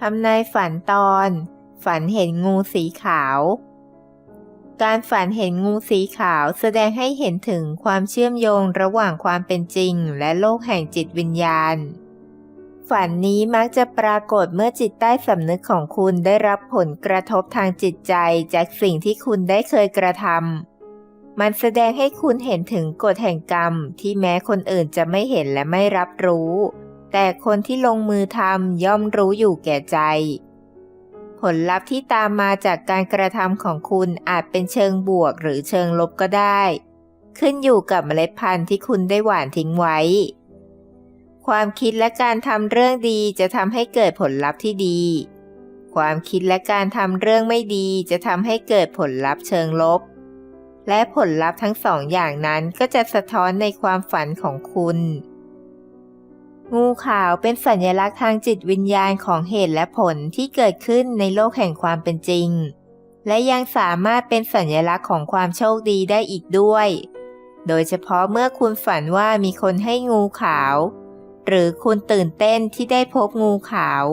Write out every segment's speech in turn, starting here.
ทำนายฝันตอน ฝันเห็นงูสีขาว การฝันเห็นงูสีขาวแสดงให้เห็นถึงความเชื่อมโยงระหว่างความเป็นจริง และโลกแห่งจิตวิญญาณ ฝันนี้มักจะปรากฏเมื่อจิตใต้สำนึกของคุณได้รับผลกระทบทางจิตใจจากสิ่งที่คุณได้เคยกระทำมันแสดงให้คุณเห็นถึงกฎแห่งกรรมที่แม้คนอื่นจะไม่เห็นและไม่รับรู้ แต่คนที่ลงมือทำย่อมรู้อยู่แก่ใจ ผลลัพธ์ที่ตามมาจากการกระทำของคุณอาจเป็นเชิงบวกหรือเชิงลบก็ได้ ขึ้นอยู่กับเมล็ดพันธุ์ที่คุณได้หว่านทิ้งไว้ ความคิดและการทำเรื่องดีจะทำให้เกิดผลลัพธ์ที่ดี ความคิดและการทำเรื่องไม่ดีจะทำให้เกิดผลลัพธ์เชิงลบ และผลลัพธ์ทั้งสองอย่างนั้นก็จะสะท้อนในความฝันของคุณ งูขาวเป็นสัญลักษณ์ทางจิตวิญญาณของเหตุและผลที่เกิดขึ้นในโลกแห่งความเป็นจริง และยังสามารถเป็นสัญลักษณ์ของความโชคดีได้อีกด้วย โดยเฉพาะเมื่อคุณฝันว่ามีคนให้งูขาว หรือคุณตื่นเต้นที่ได้พบงูขาว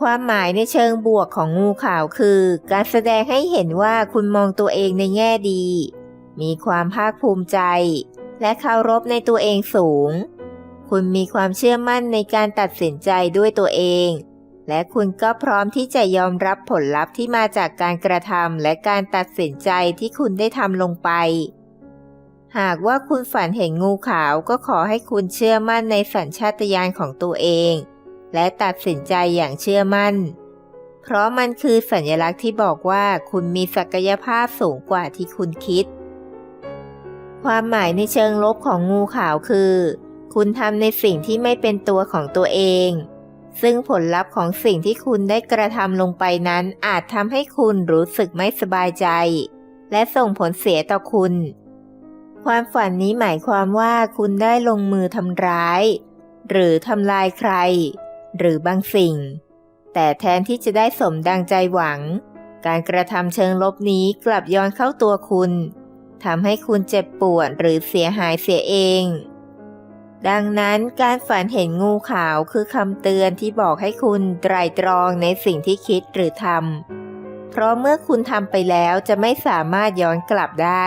ความหมายในเชิงบวกของงูขาวคือ การแสดงให้เห็นว่าคุณมองตัวเองในแง่ดี มีความภาคภูมิใจ และเคารพในตัวเองสูง คุณมีความเชื่อมั่นในการตัดสินใจด้วยตัวเอง และคุณก็พร้อมที่จะยอมรับผลลัพธ์ที่มาจากการกระทำและการตัดสินใจที่คุณได้ทำลงไป หากว่าคุณฝันเห็นงูขาวก็ขอให้คุณเชื่อมั่นในสัญชาตญาณของตัวเอง และตัดสินใจอย่างเชื่อมั่น เพราะมันคือสัญลักษณ์ที่บอกว่าคุณมีศักยภาพสูงกว่าที่คุณคิด ความหมายในเชิงลบของงูขาวคือ คุณทำในสิ่งที่ไม่เป็นตัวของตัวเอง ซึ่งผลลัพธ์ของสิ่งที่คุณได้กระทำลงไปนั้นอาจทำให้คุณรู้สึกไม่สบายใจ และส่งผลเสียต่อคุณ ความฝันนี้หมายความว่าคุณได้ลงมือทำร้าย หรือทำลายใคร หรือบางสิ่ง แต่แทนที่จะได้สมดังใจหวัง การกระทำเชิงลบนี้กลับย้อนเข้าตัวคุณทำให้คุณเจ็บปวดหรือเสียหายเสียเอง ดังนั้นการฝันเห็นงูขาวคือคำเตือนที่บอกให้คุณไตรตรองในสิ่งที่คิดหรือทำ เพราะเมื่อคุณทำไปแล้วจะไม่สามารถย้อนกลับได้